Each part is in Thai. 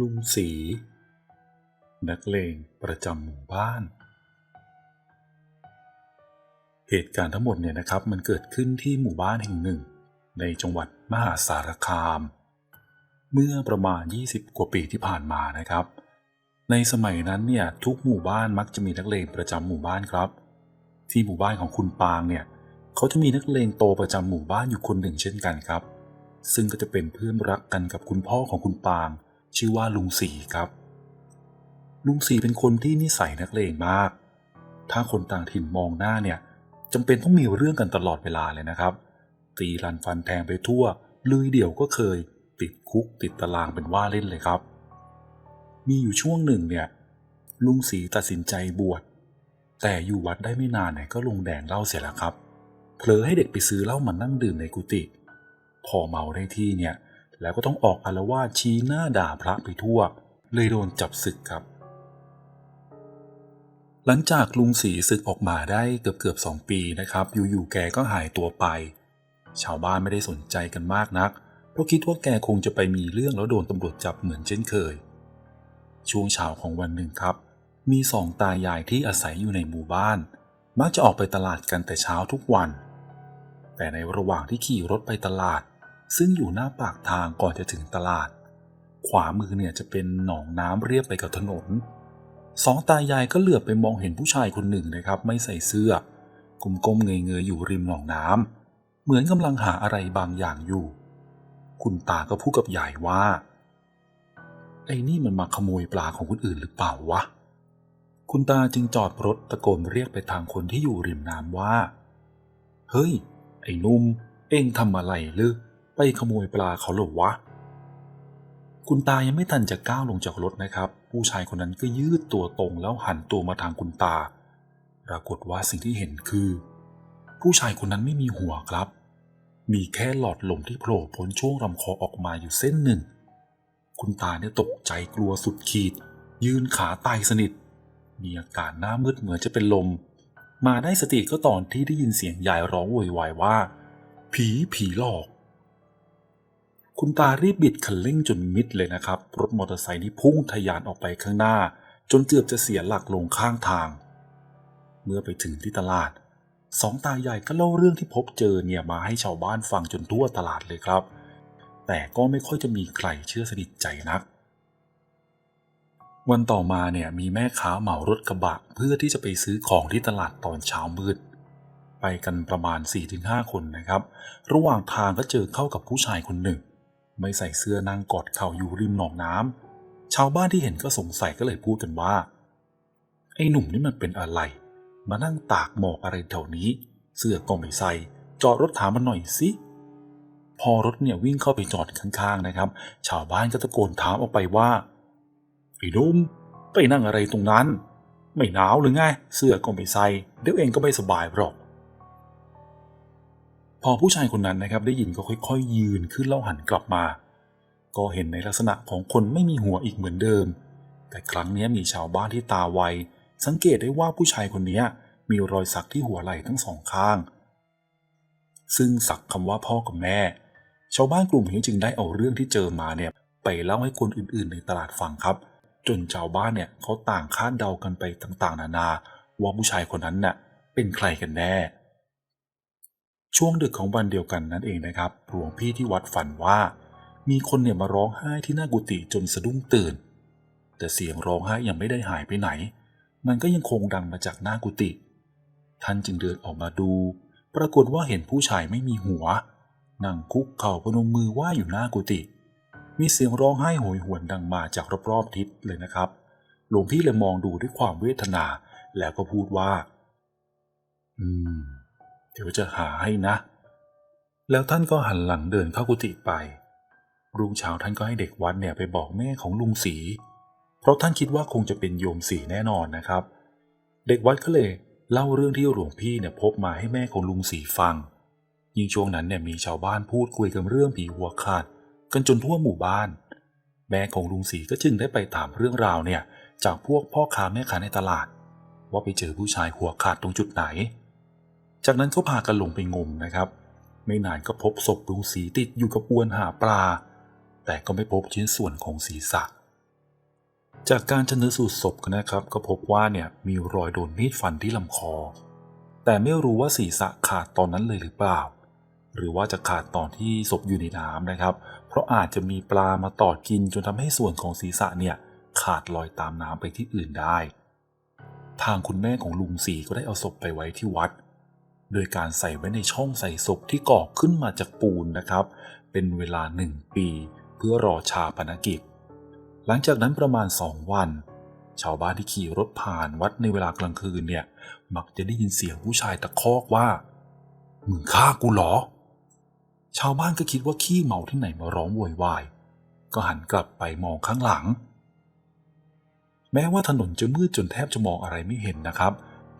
ลุงสี นักเลงประจำหมู่บ้าน เหตุการณ์ทั้งหมดเนี่ยนะครับมันเกิดขึ้นที่หมู่บ้านแห่งหนึ่ง ในจังหวัดมหาสารคาม เมื่อประมาณ 20 กว่าปีที่ผ่านมานะครับ ในสมัยนั้นเนี่ยทุกหมู่บ้านมักจะมีนักเลงประจำหมู่บ้านครับ ที่หมู่บ้านของคุณปางเนี่ยเขาจะมีนักเลงโตประจำหมู่บ้านอยู่คนหนึ่งเช่นกันครับ ซึ่งก็จะเป็นเพื่อนรักกันกับคุณพ่อของคุณปาง ชื่อว่าลุงสีครับ ลุงสีเป็นคนที่นิสัยนักเลงมาก ถ้าคนต่างถิ่นมองหน้าเนี่ยจำเป็นต้องมีเรื่องกันตลอดเวลาเลยนะครับ ตีรันฟันแทงไปทั่ว ลุยเดี่ยวก็เคย ติดคุกติดตารางเป็นว่าเล่นเลยครับ มีอยู่ช่วงหนึ่งเนี่ย ลุงสีตัดสินใจบวช แต่อยู่วัดได้ไม่นานเนี่ยก็ลงแดงเหล้าเสียแล้วครับ เผลอให้เด็กไปซื้อเหล้ามานั่งดื่มในกุฏิ พอเมาได้ที่เนี่ย แล้วก็ต้องออกอารวาสชี้หน้าด่าพระไปทั่ว เลยโดนจับศึกครับ หลังจากลุงสีศึกออกมาได้เกือบเกือบสองปีนะครับ อยู่ๆแกก็หายตัวไป ชาวบ้านไม่ได้สนใจกันมากนัก เพราะคิดว่าแกคงจะไปมีเรื่องแล้วโดนตำรวจจับเหมือนเช่นเคย ช่วงเช้าของวันหนึ่งครับ มีสองตายายที่อาศัยอยู่ในหมู่บ้าน มักจะออกไปตลาดกันแต่เช้าทุกวัน แต่ในระหว่างที่ขี่รถไปตลาด ซึ่งอยู่หน้าปากทางก่อนจะถึงตลาด ขวามือเนี่ยจะเป็นหนองน้ำเรียบไปกับถนนสองตายายก็เหลือบไปมองเห็นผู้ชายคนหนึ่งนะครับ ไม่ใส่เสื้อก้มๆเงยๆอยู่ริมหนองน้ำเหมือนกำลังหาอะไรบางอย่างอยู่ คุณตาก็พูดกับยายว่า ไอ้นี่มันมาขโมยปลาของคนอื่นหรือเปล่าวะ คุณตาจึงจอดรถตะโกนเรียกไปทางคนที่อยู่ริมน้ำว่า เฮ้ย ไอ้นุ่ม เอ็งทำอะไรหรือ ขโมยปลาเขาหรอวะ คุณตายังไม่ทันจะก้าวลงจากรถนะครับ ผู้ชายคนนั้นก็ยืดตัวตรงแล้วหันตัวมาทางคุณตา ปรากฏว่าสิ่งที่เห็นคือ ผู้ชายคนนั้นไม่มีหัวครับ มีแค่หลอดลมที่โผล่พ้นช่วงลำคอออกมาอยู่เส้นหนึ่ง คุณตาเนี่ยตกใจกลัวสุดขีด ยืนขาตายสนิท มีอาการหน้ามืดเหมือนจะเป็นลมมาได้สติก็ตอนที่ได้ยินเสียงยายร้องโวยวายว่า ผีผีหลอก คุณตารีบบิดคันเร่งจนมิดเลยนะครับ รถมอเตอร์ไซค์นี่พุ่งทะยานออกไปข้างหน้า จนเกือบจะเสียหลักลงข้างทาง เมื่อไปถึงที่ตลาด สองตายายก็เล่าเรื่องที่พบเจอเนี่ยมาให้ชาวบ้านฟังจนทั่วตลาดเลยครับ แต่ก็ไม่ค่อยจะมีใครเชื่อสนิทใจนัก วันต่อมาเนี่ยมีแม่ค้าเหมารถกระบะเพื่อที่จะไปซื้อของที่ตลาดตอนเช้ามืดไปกันประมาณ 4-5 คนนะครับ ระหว่างทางก็เจอเข้ากับผู้ชายคนหนึ่ง ไม่ใส่เสื้อนั่งกอดเข่าอยู่ริมหนองน้ำชาวบ้านที่เห็นก็สงสัยก็เลยพูดกันว่า ไอ้หนุ่มนี่มันเป็นอะไร มานั่งตากหมอกอะไรแถวนี้ เสื้อก็ไม่ใส่ จอดรถถามมันหน่อยสิ พอรถเนี่ยวิ่งเข้าไปจอดข้างๆนะครับ ชาวบ้านก็ตะโกนถามออกไปว่า ไอ้หนุ่มไปนั่งอะไรตรงนั้น ไม่หนาวหรือไง เสื้อก็ไม่ใส่ เดี๋ยวเองก็ไม่สบายหรอก พอผู้ชายคนนั้นนะครับได้ยินก็ค่อย ๆ ยืนขึ้นแล้วหันกลับมา ก็เห็นในลักษณะของคนไม่มีหัวอีกเหมือนเดิม แต่ครั้งนี้มีชาวบ้านที่ตาไว สังเกตได้ว่าผู้ชายคนนี้มีรอยสักที่หัวไหล่ทั้งสองข้าง ซึ่งสักคำว่าพ่อกับแม่ ชาวบ้านกลุ่มนี้จึงได้เอาเรื่องที่เจอมาเนี่ยไปเล่าให้คนอื่นๆ ในตลาดฟังครับ จนชาวบ้านเนี่ยเขาต่างคาดเดากันไปต่างๆ นานา ว่าผู้ชายคนนั้นน่ะเป็นใครกันแน่ ช่วงดึกของวันเดียวกันนั่นเองนะครับหลวงพี่ที่วัดฝันว่า มีคนเนี่ยมาร้องไห้ที่หน้ากุฏิจนสะดุ้งตื่น แต่เสียงร้องไห้ยังไม่ได้หายไปไหน มันก็ยังคงดังมาจากหน้ากุฏิท่านจึงเดินออกมาดู ปรากฏว่าเห็นผู้ชายไม่มีหัว นั่งคุกเข่าพนมมือไหว้อยู่หน้ากุฏิมีเสียงร้องไห้โหยหวนดังมาจากรอบๆทิศเลยนะครับ หลวงพี่เลยมองดูด้วยความเวทนา แล้วก็พูดว่า อืม เดี๋ยวจะหาให้นะ แล้วท่านก็หันหลังเดินเข้ากุฏิไป รุ่งเช้าท่านก็ให้เด็กวัดเนี่ยไปบอกแม่ของลุงสี เพราะท่านคิดว่าคงจะเป็นโยมสีแน่นอนนะครับ เด็กวัดก็เลยเล่าเรื่องที่หลวงพี่เนี่ยพบมาให้แม่ของลุงสีฟัง ยิ่งช่วงนั้นเนี่ยมีชาวบ้านพูดคุยกันเรื่องผีหัวขาด กันจนทั่วหมู่บ้าน แม่ของลุงสีก็จึงได้ไปถามเรื่องราวเนี่ยจากพวกพ่อค้าแม่ค้าในตลาด ว่าไปเจอผู้ชายหัวขาดตรงจุดไหน จากนั้นก็พากันลงไปงมนะครับ ไม่นานก็พบศพลุงสีติดอยู่กับอวนหาปลา แต่ก็ไม่พบชิ้นส่วนของศีรษะ จากการชนสูตรศพนะครับ ก็พบว่าเนี่ยมีรอยโดนมีดฟันที่ลำคอ แต่ไม่รู้ว่าศีรษะขาดตอนนั้นเลยหรือเปล่า หรือว่าจะขาดตอนที่ศพอยู่ในน้ำนะครับ เพราะอาจจะมีปลามาตอดกินจนทำให้ส่วนของศีรษะเนี่ยขาดลอยตามน้ำไปที่อื่นได้ ทางคุณแม่ของลุงสีก็ได้เอาศพไปไว้ที่วัด โดยการใส่ไว้ในช่องใส่ศพที่ก่อขึ้นมาจากปูนนะครับ เป็นเวลาหนึ่งปี เพื่อรอชาปนกิจ หลังจากนั้นประมาณสองวัน ชาวบ้านที่ขี่รถผ่านวัดในเวลากลางคืนเนี่ย มักจะได้ยินเสียงผู้ชายตะคอกว่า มึงฆ่ากูเหรอ ชาวบ้านก็คิดว่าขี้เมาที่ไหนมาร้องโวยวาย ก็หันกลับไปมองข้างหลัง แม้ว่าถนนจะมืดจนแทบจะมองอะไรไม่เห็นนะครับ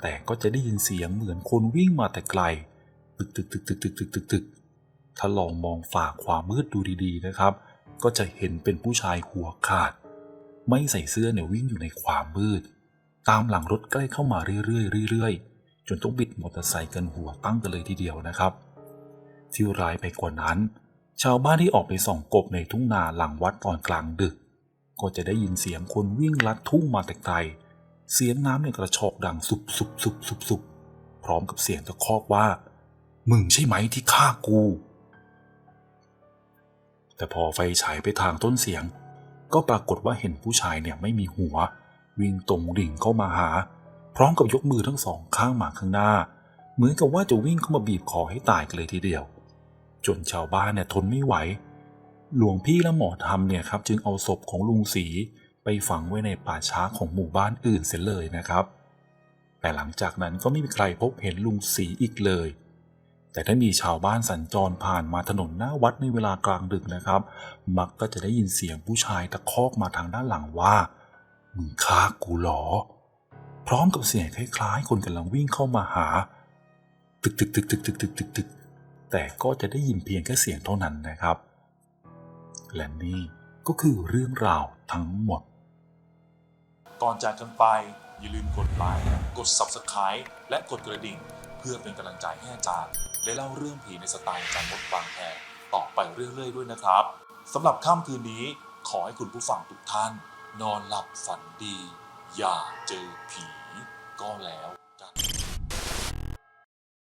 แต่ก็จะได้ยินเสียงเหมือนคนวิ่งมาแต่ไกล ตึกตึกตึกตึกตึกตึกตึกตึกถ้าลองมองฝ่าความมืดดูดีๆนะครับ ก็จะเห็นเป็นผู้ชายหัวขาด ไม่ใส่เสื้อเนี่ยวิ่งอยู่ในความมืด ตามหลังรถใกล้เข้ามาเรื่อยๆเรื่อยๆ จนต้องบิดมอเตอร์ไซค์กันหัวตั้งกันเลยทีเดียวนะครับที่ร้ายไปกว่านั้น ชาวบ้านที่ออกไปส่องกบในทุ่งนาหลังวัดตอนกลางดึก ก็จะได้ยินเสียงคนวิ่งลัดทุ่งมาแต่ไกล เสียงน้ำเนี่ยกระชอกดังสุบสุบสุบสุบสุบพร้อมกับเสียงตะคอกว่า มึงใช่ไหมที่ฆ่ากู แต่พอไฟฉายไปทางต้นเสียง ก็ปรากฏว่าเห็นผู้ชายเนี่ยไม่มีหัว วิ่งตรงดิ่งเข้ามาหา พร้อมกับยกมือทั้งสองข้างมาข้างหน้า เหมือนกับว่าจะวิ่งเข้ามาบีบคอให้ตายกันเลยทีเดียว จนชาวบ้านเนี่ยทนไม่ไหว หลวงพี่และหมอธรรมเนี่ยครับ จึงเอาศพของลุงศรี ไปฝังไว้ในป่าช้าของหมู่บ้านอื่นเสียเลยนะครับ แต่หลังจากนั้นก็ไม่มีใครพบเห็นลุงศรีอีกเลย แต่ถ้ามีชาวบ้านสัญจรผ่านมาถนนหน้าวัดในเวลากลางดึกนะครับ มักก็จะได้ยินเสียงผู้ชายตะคอกมาทางด้านหลังว่ามึงฆ่ากูหรอ พร้อมกับเสียงคล้ายๆ คนกำลังวิ่งเข้ามาหา ตึกตึกตึกตึกตึกตึกตึกตึกแต่ก็จะได้ยินเพียงแค่เสียงเท่านั้นนะครับ และนี่ก็คือเรื่องราวทั้งหมด ก่อนจากกันไป อย่าลืมกดไลค์กด Subscribe และกดกระดิ่ง เพื่อเป็นกำลังใจให้อาจารย์ได้เล่าเรื่องผีในสไตล์อาจารย์มดบางแพรต่อไปเรื่อยๆด้วยนะครับสำหรับค่ำคืนนี้ขอให้คุณผู้ฟังทุกท่าน นอนหลับฝันดี อย่าเจอผีก็แล้ว